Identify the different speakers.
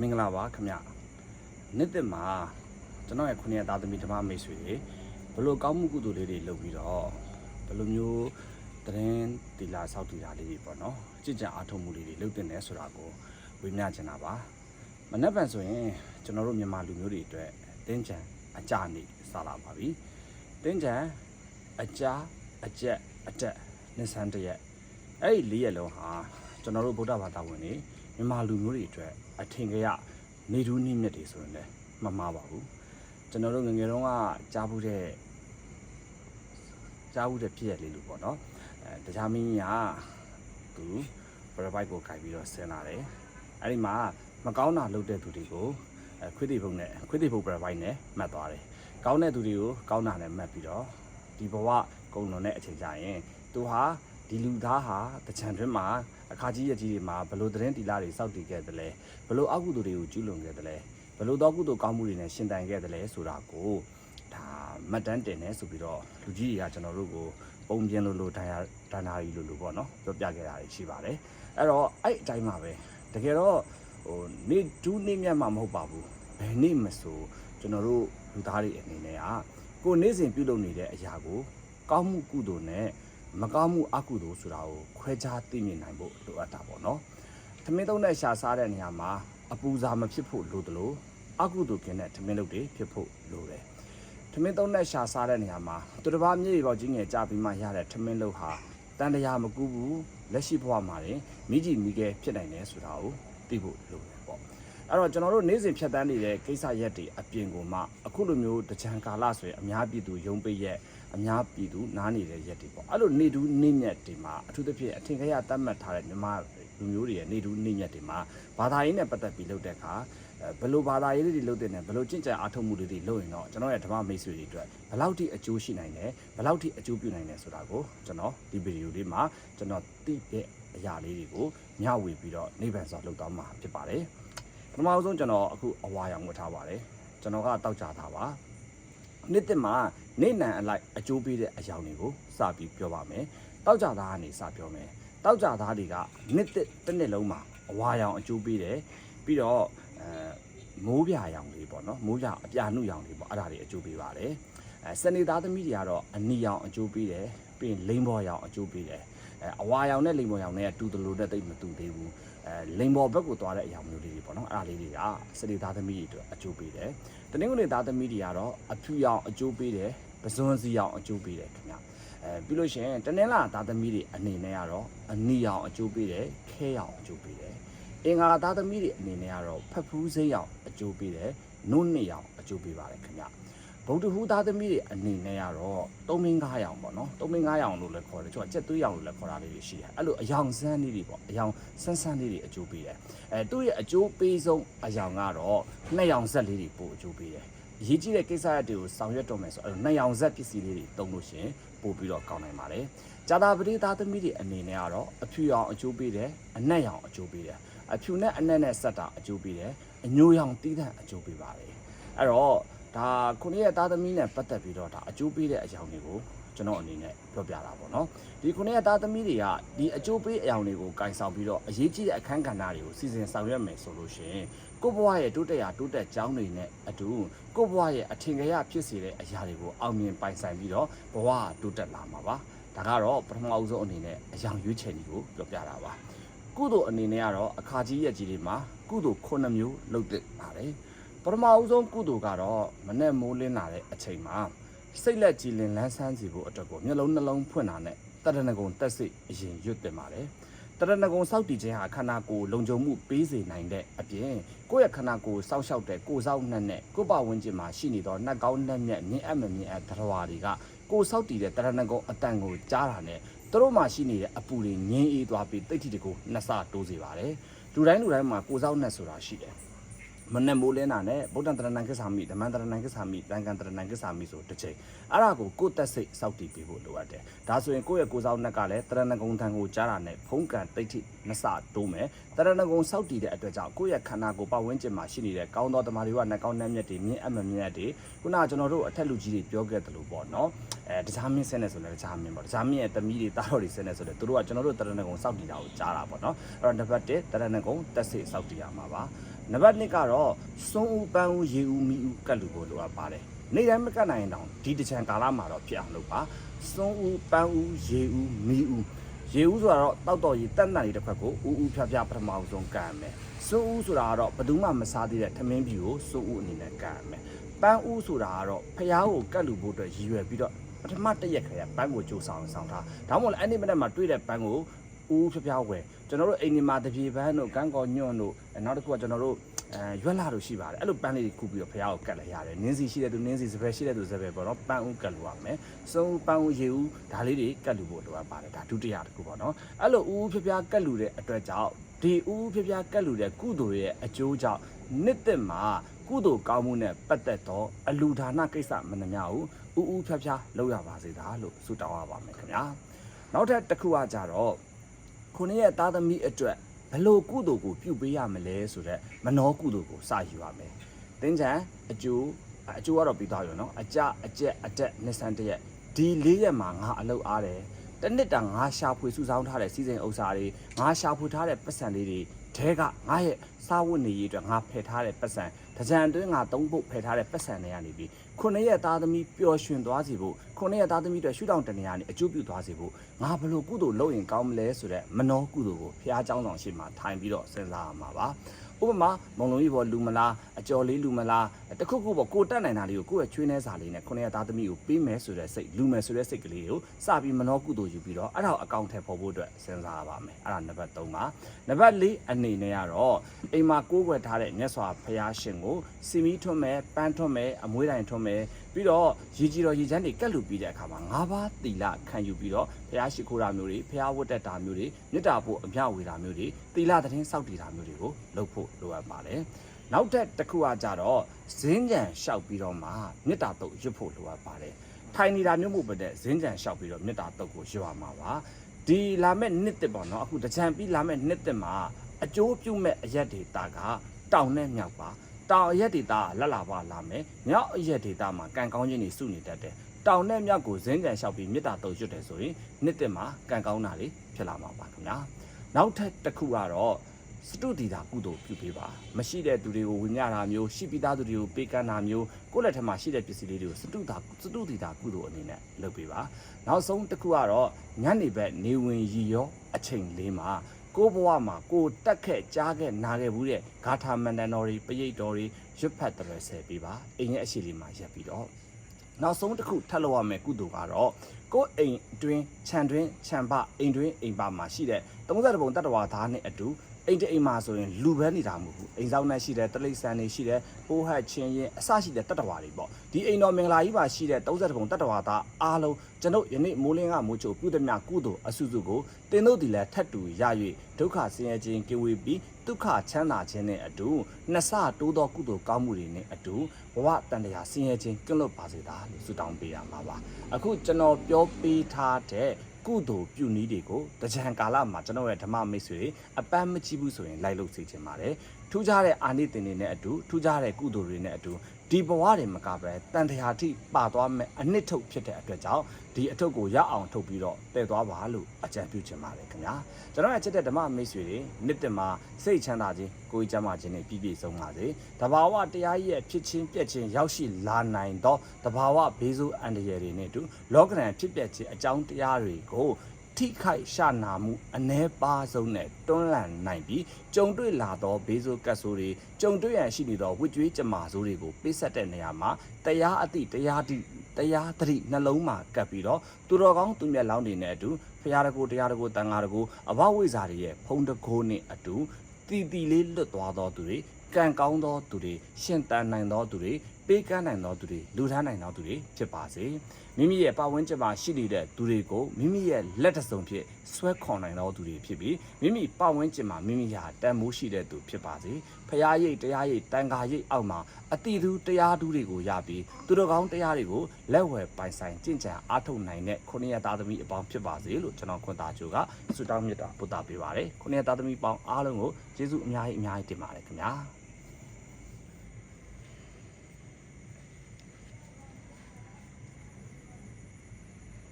Speaker 1: မင်္ဂလာပါခင်ဗျနေ့တစ်မှာကျွန်တော်ရဲ့ခုနှစ်ရက်သားသမီးဓမ္မမိတ်ဆွေတွေဘလို့ကောင်းမှုကုသိုလ်လေးတွေလုပ်ပြီးတော့ဘလို့မျိုးတရင်တီလာဆောက်တီလာလေးတွေပေါ့နော်ကြည်ကြံအားထုတ်မှုလေးတွေလုပ်တင်တယ်ဆိုတာကိုဝေမျှချင်တာပါမနေ့ပန်ဆိုရင်ကျွန်တော်တို့မြန်မာလူမျိုးတွေအတွက်တင်းကြံအကြနေစလာပါပြီတင်းကြံအကြအကြက်အတက်နှစ်ဆန်းတစ်ရက်အဲ့ဒီလေးရက်လုံးဟာကျွန်တော်တို့ဗုဒ္ဓဘာသာဝင်တွေမြန်မာလူမျိုးတွေအတွက် အထင်ကရနေထူးနှိမ့်မြတ်တွေဆိုရင်လည်းမမှားပါဘူးကျွန်တော်တို့ငယ်ငယ်တုန်းကကြားဘူးတဲ့ကြားဘူးတဲ့ဖြစ်ရလေးလို့ပေါ့နော်အဲတရားမင်းကြီးကသူပရပိုက်ကိုခိုင်ပြီးတော့ဆင်းလာတယ်အဲ့ဒီမှာမကောင်းတာလုပ်တဲ့သူတွေကိုအဲခွေးတိဘုံနဲ့ခွေးတိဘုံပရပိုက်နဲ့မှတ်သွားတယ်ကောင်းတဲ့သူတွေကိုကောင်းတာနဲ့မှတ်ပြီးတော့ဒီဘဝကုံလွန်တဲ့အချိန်ကျရင်သူဟာ ဒီလူသားဟာတချံတွင်းမှာအခါကြီးရကြီးတွေမှာဘလို့သတင်းတီလာတွေစောက်တည်ခဲ့တယ်လဲဘလို့အကုသိုလ်တွေကိုကျူးလွန်ခဲ့တယ်လဲဘလို့တော့ကုသိုလ်ကောင်းမှုတွေနဲ့ရှင်တိုင်ခဲ့တယ်လဲဆိုတာကိုဒါမှတ်တမ်းတင်နေဆိုပြီးတော့လူကြီးတွေကကျွန်တော်တို့ကိုပုံပြင်းလို့လို့ဒဏ်ရာဒဏ္ဍာရီလို့လို့ပေါ့နော်ပြောပြခဲ့တာတွေရှိပါတယ်အဲ့တော့အဲ့အတိုင်းပါပဲတကယ်တော့ဟိုနေဒူးနေမြတ်မှာမဟုတ်ပါဘူးဘယ်နေ့မဆိုကျွန်တော်တို့လူသားတွေအနေနဲ့ကကိုယ်နေ့စဉ်ပြုလုပ်နေတဲ့အရာကိုကောင်းမှုကုသိုလ်နဲ့ မကောင်းမှုအကုသိုလ်ဆိုတာကိုခွဲခြားသိမြင်နိုင်ဖို့လိုအပ်တာပေါ့နော်။ထမင်းသုံးတဲ့ရှာစားတဲ့နေရာမှာအပူစာမဖြစ်ဖို့လိုတယ်လို့အကုသိုလ်ကင်းတဲ့ထမင်းလုပ်တွေဖြစ်ဖို့လိုတယ်။ထမင်းသုံးတဲ့ရှာစားတဲ့နေရာမှာသူတစ်ပါးမြေပေါ်ကြီးငယ်ကြပြီးမှရတဲ့ထမင်းလုပ်ဟာတန်တရားမကူဘူးလက်ရှိဘဝမှာရင်မိကြီးမိခဲဖြစ်နိုင်တယ်ဆိုတာကိုသိဖို့လိုတယ်ပေါ့။ အဲ့တော့ကျွန်တော်တို့နေ့စဉ်ဖြတ်တန်းနေတဲ့ကိစ္စရက်တွေအပြင်ကိုမှအခုလိုမျိုးတကြံကာလဆိုရင်အများပြည်သူယုံပိတ်ရက်အများပြည်သူနားနေတဲ့ရက်တွေပေါ့အဲ့လိုနေတူးနေမြက်တွေမှာအထူးသဖြင့်အထင်ခရတတ်မှတ်ထားတဲ့မြန်မာလူမျိုးတွေရဲ့နေတူးနေမြက်တွေမှာဘာသာရေးနဲ့ပတ်သက်ပြီးလုပ်တဲ့အခါအဲဘယ်လိုဘာသာရေးလေးတွေလုပ်တဲ့နဲ့ဘယ်လိုကျင့်ကြံအားထုတ်မှုလေးတွေလုပ်ရင်တော့ကျွန်တော်ရဲ့ဓမ္မမိတ်ဆွေတွေအတွက်ဘယ်လောက်ထိအကျိုးရှိနိုင်တယ်ဘယ်လောက်ထိအကျိုးပြုနိုင်တယ်ဆိုတာကိုကျွန်တော်ဒီဗီဒီယိုလေးမှာကျွန်တော်သိတဲ့အရာလေးတွေကိုမျှဝေပြီးတော့နိဗ္ဗာန်စွာလုပ်သွားမှာဖြစ်ပါတယ် ပထမဆုံးကျွန်တော်အခုအဝါရောင်ဝတ်ထားပါတယ်ကျွန်တော်ကတောက်ကြတာပါနှစ်တစ်မှာနေနံအလိုက်အကျိုးပေးတဲ့အကြောင်းတွေကိုစပြီးပြောပါမယ်။တောက်ကြသားကနေစပြောမယ်။တောက်ကြသားတွေကနှစ်တစ်တစ်နှစ်လုံးမှာအဝါရောင်အကျိုးပေးတယ်။ပြီးတော့အဲမိုးပြရောင်လေးပေါ့နော်။မိုးပြအပြာနုရောင်လေးပေါ့အဲ့ဒါတွေအကျိုးပေးပါတယ်။အဲစနေသားသမီးတွေကတော့အနီရောင်အကျိုးပေးတယ်။ပြီးရင်လိန်ဘော်ရောင်အကျိုးပေးတယ်။အဲအဝါရောင်နဲ့လိန်ဘော်ရောင်နဲ့တူတလို့နဲ့တိတ်မတူသေးဘူး။ အဲလိန်ဘော်ဘက်ကိုသွားတဲ့အရာမျိုးလေးတွေပေါ့နော်။အဲ့ဒါလေးတွေကစနေသားသမီးတွေအတွက်အကျိုးပေးတယ်။တနင်္ဂနွေသားသမီးတွေကတော့အဖြူရောင်အကျိုးပေးတယ်ပဇွန်စီရောင်အကျိုးပေးတယ်ခင်ဗျအဲပြီးလို့ရှိရင်တနင်္လာသားသမီးတွေအနေနဲ့ကတော့အနီရောင်အကျိုးပေးတယ်ခဲရောင်အကျိုးပေးတယ်အင်္ဂါသားသမီးတွေအနေနဲ့ကတော့ဖက်ဖူးစိမ်းရောင်အကျိုးပေးတယ်နုနှစ်ရောင်အကျိုးပေးပါတယ်ခင်ဗျ ဗုဒ္ဓဟူးသားသမီးတွေအနေနဲ့ကတော့သုံးမင်းကားရောင်ပေါ့နော်သုံးမင်းကားရောင်လို့လည်းခေါ်တယ်ကျွန်တော်ကြက်သွေးရောင်လို့လည်းခေါ်တာလေးတွေရှိတယ်အဲ့လိုအယောင်ဆန်းလေးတွေပေါ့အယောင်ဆန်းဆန်းလေးတွေအကျိုးပေးတယ်အဲသူ့ရဲ့အကျိုးပေးဆုံးအယောင်ကတော့နှစ်ယောင်ဆက်လေးတွေပို့အကျိုးပေးတယ်အရေးကြီးတဲ့ကိစ္စရပ်တွေကိုဆောင်ရွက်တော့မယ်ဆိုအဲ့တော့နှစ်ယောင်ဆက်ပစ္စည်းလေးတွေတုံးလို့ရှရင်ပို့ပြီးတော့ကောင်းနိုင်ပါတယ်။ဂျာတာပတိသားသမီးတွေအနေနဲ့ကတော့အဖြူရောင်အကျိုးပေးတယ်အနက်ရောင်အကျိုးပေးတယ်အဖြူနဲ့အနက်နဲ့ဆက်တာအကျိုးပေးတယ်အညိုရောင်တီးတဲ့အကျိုးပေးပါတယ်။အဲ့တော့ ဒါခုနှစ်ရဲ့သားသမီးနဲ့ပတ်သက်ပြီးတော့ဒါအကျိုးပေးတဲ့အကြောင်းတွေကိုကျွန်တော်အနေနဲ့ပြောပြတာပေါ့နော်ဒီခုနှစ်ရဲ့သားသမီးတွေကဒီအကျိုးပေးအကြောင်းတွေကိုကင်ဆောင်ပြီးတော့အရေးကြီးတဲ့အခန်းကဏ္ဍတွေကိုစီစဉ်ဆောင်ရွက်မယ်ဆိုလို့ရှိရင်ကိုယ့်ဘဝရဲ့တိုးတက်ရာတိုးတက်ကြောင်းတွေနဲ့အတူကိုယ့်ဘဝရဲ့အထင်ကြီးဖြစ်စေတဲ့အရာတွေကိုအောင်မြင်ပိုင်ဆိုင်ပြီးတော့ဘဝတိုးတက်လာမှာပါဒါကတော့ပထမအဆုံးအနေနဲ့အရာရွေးချယ်နည်းကိုပြောပြတာပါကုသိုလ်အနေနဲ့ကတော့အခါကြီးရက်ကြီးတွေမှာကုသိုလ်ခုနှစ်မျိုးလုပ်သင့်ပါတယ် ပထမအဆုံးကုသိုလ်ကတော့မနဲ့မိုးလင်းလာတဲ့အချိန်မှာစိတ်လက်ကြည်လင်လန်းဆန်းစီဖို့အတွက်ကိုမျက်လုံးနှလုံးဖွင့်တာနဲ့တရဏဂုံတက်စိတ်အရင်ရွတ်တင်ပါတယ်တရဏဂုံစောက်တည်ခြင်းဟာခန္ဓာကိုယ်လုံခြုံမှုပေးစေနိုင်တဲ့အပြင်ကိုယ့်ရဲ့ခန္ဓာကိုယ်စောက်ရှောက်တဲ့ကိုယ်စောက်နှက်နဲ့ကိုယ့်ဘဝဝင်ကျင်မှာရှိနေသောနှက်ကောင်းနှက်မြက်မြင်အပ်မမြင်အပ်သတ္တဝါတွေကကိုယ်စောက်တည်တဲ့တရဏဂုံအတန်ကိုကြားတာနဲ့သူတို့မှရှိနေတဲ့အပူတွေငြင်းအေးသွားပြီးတိတ်တိတကိုနှစ်ဆတိုးစေပါတယ်လူတိုင်းလူတိုင်းမှာကိုယ်စောက်နှက်ဆိုတာရှိတယ် မနဲ့မိုးလင်းတာနဲ့ဗုဒ္ဓံတရဏံကိစ္ဆာမိဓမ္မံတရဏံကိစ္ဆာမိတန်ကန်တရဏံကိစ္ဆာမိဆိုတစ်ချိန်အဲ့ဒါကိုကိုယ်တက်စိတ်စောက်တည်ပေးဖို့လိုအပ်တယ်ဒါဆိုရင်ကိုယ့်ရဲ့ကိုယ်စောက်နှက်ကလည်းတရဏဂုံထံကိုကြားတာနဲ့ဖုံးကန်တိတ်ထိနှစ်ဆတိုးမယ်တရဏဂုံစောက်တည်တဲ့အတွက်ကြောင့်ကိုယ့်ရဲ့ခန္ဓာကိုယ်ပတ်ဝန်းကျင်မှာရှိနေတဲ့ကောင်းသောတမာတွေကနှကောင်းနှက်မြက်တွေမြင့်အပ်မမြင့်အပ်တွေခုနကကျွန်တော်တို့အထက်လူကြီးတွေပြောခဲ့တယ်လို့ပေါ့နော်အဲတခြားမင်းဆင်းနေဆိုလည်းတခြားမင်းပေါ့တခြားမင်းရဲ့သမီးတွေတားတော်တွေဆင်းနေဆိုလည်းသူတို့ကကျွန်တော်တို့တရဏဂုံစောက်တည်တာကိုကြားတာပေါ့နော်အဲ့တော့နံပါတ်1တရဏဂုံတက်စိစောက်တည်ရမှာပါနံပါတ်2ကတော့စွန်းဦးပန်းဦးရေဦးမိဦးကတ်လူကိုလိုအပ်ပါတယ်နေတိုင်းမကတ်နိုင်ရင်တောင်ဒီတချံကာလမှာတော့ဖြစ်အောင်လုပ်ပါစွန်းဦးပန်းဦးရေဦးမိဦးရေဦးဆိုတာတော့တောက်တော်ရေတက်နတ်လေးတစ်ဖက်ကိုဦးဦးဖြားဖြားပထမအောင်ဆုံးကမ်းမယ်စွန်းဦးဆိုတာကတော့ဘယ်သူမှမစားသေးတဲ့ထမင်းဖြူကိုစွန်းဦးအနေနဲ့ကမ်းမယ်ပန်းဦးဆိုတာကတော့ဖျားကိုကတ်လူဖို့အတွက်ရည်ရွယ်ပြီးတော့ ပထမတစ်ရက်ခရဲပန်းကိုကြိုးဆောင်ဆောင်ထားဒါမှမဟုတ်လည်းအဲ့ဒီမနေ့မှာတွေ့တဲ့ပန်းကိုဦးဖြားဖြားဝယ်ကျွန်တော်တို့အိမ်ဒီမှာတပြေပန်းတို့ကန်းကော်ညွန့်တို့နောက်တစ်ခုကကျွန်တော်တို့အဲရွက်လာလို့ရှိပါတယ်အဲ့လိုပန်းလေးတွေခုပြီးတော့ဖះကိုကတ်လိုက်ရတယ်နင်းစီရှိတဲ့သူနင်းစီစပယ်ရှိတဲ့သူစပယ်ပေါ့နော်ပန်းဦးကတ်လို့ရမယ်စုံဦးပန်းဦးရေဦးဒါလေးတွေကတ်လို့ဖို့လိုအပ်ပါတယ်ဒါဒုတိယတစ်ခုပေါ့နော်အဲ့လိုဦးဦးဖျားကတ်လို့တဲ့အတွက်ကြောင့်ဒီဦးဦးဖျားကတ်လို့တဲ့ကုသိုလ်ရဲ့အကျိုးကြောင့်နှစ်သက်မှာကုသိုလ်ကောင်းမှုနဲ့ပတ်သက်တော့အလူဒါနကိစ္စမနှမြောက်ဘူး ဦးဦးဖျားလောက်ရပါစေသာလို့ဆုတောင်းရပါမယ်ခင်ဗျာနောက်ထပ်တစ်ခုကကြတော့ခုနှစ်ရဲ့သားသမီးအတွက်ဘလို့ကုသိုလ်ကိုပြုပေးရမလဲဆိုတော့မနောကုသိုလ်ကိုစယူရမယ်။တင်းချံအကျိုးအကျိုးကတော့ပြီးသွားရောနော်။အကြအကျက်အတက်နှစ်ဆန်းတစ်ရက်ဒီ၄ရက်မှာငါအလုပ်အားတယ်။ တစ်နှစ်တာငါရှာဖွေစုဆောင်းထားတဲ့စီစဉ်ဥစ္စာတွေငါရှာဖွေထားတဲ့ပတ်စံလေးတွေတဲကငါရဲ့စားဝတ်နေရေးအတွက်ငါဖယ်ထားတဲ့ပတ်စံတကြံအတွင်းငါသုံးဖို့ဖယ်ထားတဲ့ပတ်စံတွေကနေပြီးခုနှစ်ရက်သားသမီးပျော်ရွှင်သွားစေဖို့ ခုနှစ်ရက်သားသမီးတွေရှုထောင့်တနေရာနေအကျိုးပြုသွားစေဖို့ငါဘလို့ကုသိုလ်လုပ်ရင်ကောင်းမလဲဆိုတော့မနောကုသိုလ်ကိုဖះเจ้าဆောင်ရှိမှထိုင်ပြီးတော့စဉ်းစားရမှာပါဥပမာမုံလုံးကြီးပေါ်လူမလားအကျော်လေးလူမလားတခုခုပေါ့ကိုတက်နိုင်တာလေးကိုကိုယ့်ရဲ့ချွေးနှဲစာလေးနဲ့ခုနှစ်ရက်သားသမီးကိုပေးမယ်ဆိုတဲ့စိတ်လူမယ်ဆိုတဲ့စိတ်ကလေးကိုစပြီးမနောကုသိုလ်ယူပြီးတော့အဲ့ဒါကိုအကောင့်ထဲပေါ်ဖို့အတွက်စဉ်းစားရပါမယ်အဲ့ဒါနံပါတ်3ပါနံပါတ်4အနေနဲ့ကတော့အိမ်မှာကိုးကွယ်ထားတဲ့မြတ်စွာဘုရားရှင်ကိုစီမီထွန်းမယ်ပန်းထွန်းမယ်အမွေးတိုင်ထွန်းမယ်ပြီးတော့ရေကြီးတော်ရေချမ်းတွေကတ်လူ ပြီးတဲ့အခါမှာ၅ပါးတီလခံယူပြီးတော့ဘုရားရှိခိုးတာမျိုးတွေဘုရားဝတ်တက်တာမျိုးတွေမေတ္တာပို့အမြဝေတာမျိုးတွေတီလသတင်းစောင့်တည်တာမျိုးတွေကိုလုပ်ဖို့လိုအပ်ပါတယ်နောက်ထပ်တစ်ခုကကြတော့ဇင်းကြံလျှောက်ပြီးတော့မှမေတ္တာတုတ်ရွတ်ဖို့လိုအပ်ပါတယ်ထိုင်နေတာမျိုးမဟုတ်ပါတဲ့ဇင်းကြံလျှောက်ပြီးတော့မေတ္တာတုတ်ကိုရွတ်ရမှာပါဒီလာမဲ့နှစ်တစ်ပေါ့နော်အခုတကြံပြီးလာမဲ့နှစ်တစ်မှာအကျိုးပြုမဲ့အရက်ဒေတာကတောင်နဲ့မြောက်ပါတောင်အရက်ဒေတာကလက်လာပါလာမယ်မြောက်အရက်ဒေတာမှာကံကောင်းခြင်းတွေစုနေတတ်တယ် တောင်နဲ့မြောက်ကိုဇင်းကြံလျှောက်ပြီးမေတ္တာတုံရွတ်တယ်ဆိုရင်နှစ်တက်မှာကံကောင်းတာတွေဖြစ်လာမှာပါခင်ဗျာနောက်ထပ်တစ်ခုကတော့စတုတီတာကုသိုလ်ပြုပေးပါမရှိတဲ့သူတွေကိုဝိညာတာမျိုးရှိပြီးသားသူတွေကိုပေးကမ်းတာမျိုးကိုယ့်လက်ထက်မှာရှိတဲ့ပစ္စည်းလေးတွေကိုစတုတာစတုတီတာကုသိုလ်အနေနဲ့လုပ်ပေးပါနောက်ဆုံးတစ်ခုကတော့ညနေဘက်နေဝင်ရီရောအချိန်လေးမှာကိုဘဝမှာကိုတက်ခဲ့ကြားခဲ့နာခဲ့ဘူးတဲ့ဂါထာမန္တန်တော်တွေပရိတ်တော်တွေရွတ်ဖတ်တယ်ဆယ်ပေးပါအိမ်ရဲ့အရှိလေးမှာရက်ပြီးတော့ နောက်ဆုံးတစ်ခုထပ်လို့ရမယ်ကုသိုလ်ကတော့ကိုအိမ်အတွင်းခြံတွင်းခြံပအိမ်တွင်းအိမ်ပမှာရှိတဲ့30ပုံတတ္တဝါသားနဲ့အတူအိမ်တအိမ်မှာဆိုရင်လူပဲနေတာမဟုတ်ဘူးအိမ်ဆောင်နဲ့ရှိတဲ့တလိษံတွေရှိတဲ့ပိုးဟတ်ချင်းရင်အစရှိတဲ့တတ္တဝါတွေပေါ့ဒီအိမ်တော်မင်္ဂလာကြီးပါရှိတဲ့30ပုံတတ္တဝါသားအားလုံးကျွန်ုပ်ယနေ့မိုးလင်းကမိုးချိုပြုသည်မြကုသိုလ်အစုစုကိုတင်တို့ဒီလည်းထတ်တူရ၍ဒုက္ခဆင်းရဲခြင်းကဝေးပြီး ဒုက္ခချမ်းသာခြင်းနဲ့အတူနှစ်ဆတိုးသောကုသိုလ်ကောင်းမှုတွေနဲ့အတူဘဝတန်တရားဆင်းရဲခြင်းကင်းလွတ်ပါစေသာလို့ဆုတောင်းပေးရမှာပါအခုကျွန်တော်ပြောပေးထားတဲ့ကုသိုလ်ပြုနည်းတွေကိုတကြံကာလမှာကျွန်တော်ရဲ့ဓမ္မမိတ်ဆွေတွေအပန်းမကြည့်ဘူးဆိုရင်လိုက်လို့စေချင်ပါတယ်ထူးခြားတဲ့အာနိသင်တွေနဲ့အတူထူးခြားတဲ့ကုသိုလ်တွေနဲ့အတူ ဒီဘဝတွေမကပဲတန်တရားထိပါသွားမဲ့အနှစ်ထုတ်ဖြစ်တဲ့အတွက်ကြောင့်ဒီအထုပ်ကိုရအောင်ထုတ်ပြီးတော့တည်သွားပါလို့အကြံပြုချင်ပါတယ်ခင်ဗျာကျွန်တော်ရဲ့ချစ်တဲ့ဓမ္မမိတ်ဆွေတွေနှစ်တင်မှာစိတ်ချမ်းသာခြင်းကိုယ်ကျမ်းမာခြင်းနဲ့ပြည့်ပြည့်စုံပါစေတဘာဝတရားကြီးရဲ့ဖြစ်ချင်းပြက်ချင်းရောက်ရှိလာနိုင်သောတဘာဝဘေးဆိုးအန္တရာယ်တွေနဲ့အတူလောကရန်ဖြစ်ပျက်ခြင်းအကြောင်းတရားတွေကို ထိခိုက်ရှာနာမှုအ ਨੇ ပါဆုံးနဲ့တွန်းလှန်နိုင်ပြီးကြုံတွေ့လာသောဘေးဆိုးကတ်ဆိုးတွေကြုံတွေ့ရန်ရှိနေသောဝိကြွေးကြမာဆိုးတွေကိုပေးဆက်တဲ့နေရာမှာတရားအသည့်တရားတိတရားသတိနှလုံးမှာကပ်ပြီးတော့သူတော်ကောင်းသူမြတ်လောင်းတွေနဲ့အတူဖရာတကူတရားတကူတန်ဃာတကူအဘဝိဇ္ဇာတွေရဲ့ဖုံးတကိုးနဲ့အတူတီတီလေးလွတ်သွားသောသူတွေကံကောင်းသောသူတွေရှင်တန်နိုင်သောသူတွေ ပပေးကမ်းနိုင်သောသူတွေလူထမ်းနိုင်သောသူတွေဖြစ်ပါစေမိမိရဲ့ပတ်ဝန်းကျင်မှာရှိနေတဲ့သူတွေကိုမိမိရဲ့လက်တစ်စုံဖြင့်ဆွဲခေါ်နိုင်သောသူတွေဖြစ်ပြီးမိမိပတ်ဝန်းကျင်မှာမိမိဟာတန်မိုးရှိတဲ့သူဖြစ်ပါစေဖရာရိတ်တရားရိတ်တန်ခါရိတ်အောက်မှာအတိသူတရားသူတွေကိုရပြီးသူတော်ကောင်းတရားတွေကိုလက်ဝယ်ပိုင်ဆိုင်ကြင်ကြံအားထုတ်နိုင်တဲ့ခုနှစ်ရသားသမီးအပေါင်းဖြစ်ပါစေလို့ကျွန်တော်ခွန်သားချိုကဆုတောင်းမြတ်တာပို့တာပေးပါတယ်ခုနှစ်ရသားသမီးပေါင်းအားလုံးကိုကျေးဇူးအများကြီးအများကြီးတင်ပါတယ်ခင်ဗျာ